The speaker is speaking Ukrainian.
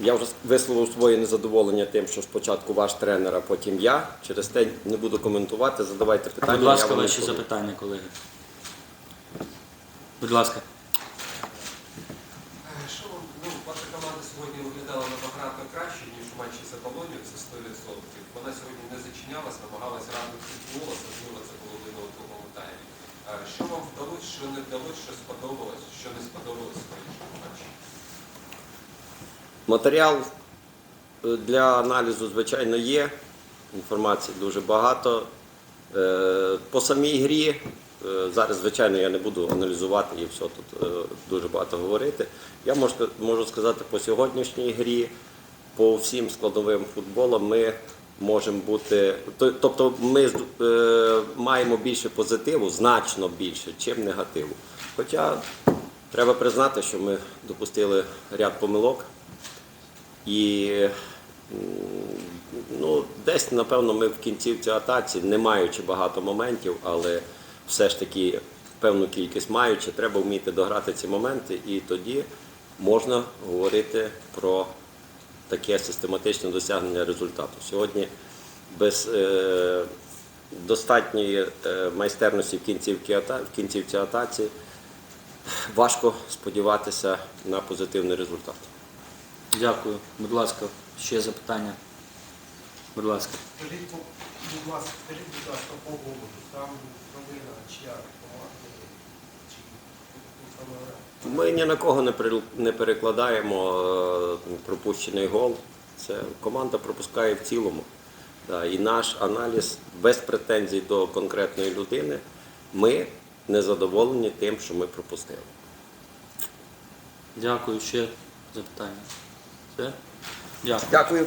Я вже висловив своє незадоволення тим, що спочатку ваш тренер, а потім я. Через те не буду коментувати. Задавайте питання. Будь ласка, ваші запитання, колеги. Будь ласка. Е, Що ну, ваша команда сьогодні виглядала набагато краще, ніж у матчі з Аполлонією, це 100%. Вона сьогодні не зачинялась, намагалась грати в футбол, особливо це було видно у другому таймі. Е, Що вам вдалося, що не вдалося, що сподобалось, що не сподобалось? Матеріал е, для аналізу, звичайно, є. Інформації дуже багато. Е, По самій грі, е, зараз, звичайно, я не буду аналізувати і все тут дуже багато говорити. Я можу, сказати, по сьогоднішній грі, по всім складовим футболу ми можемо бути. Тобто ми маємо більше позитиву, значно більше, чим негативу. Хоча треба признати, що ми допустили ряд помилок. І ну, десь, напевно, ми в кінцівці атаці, не маючи багато моментів, але все ж таки певну кількість маючи, треба вміти дограти ці моменти, і тоді можна говорити про таке систематичне досягнення результату. Сьогодні без е, достатньої е, майстерності в кінцівці, в кінцівці атаці важко сподіватися на позитивний результат. Дякую. Будь ласка, ще запитання. Будь ласка. Скажіть, будь ласка, скажіть, будь ласка, по Голубу. Там провина чия чи? Ми ні на кого не перекладаємо е, пропущений гол. Це команда пропускає в цілому. І наш аналіз без претензій до конкретної людини. Ми не задоволені тим, що ми пропустили. Дякую. Ще запитання. Все? Дякую. Дякую.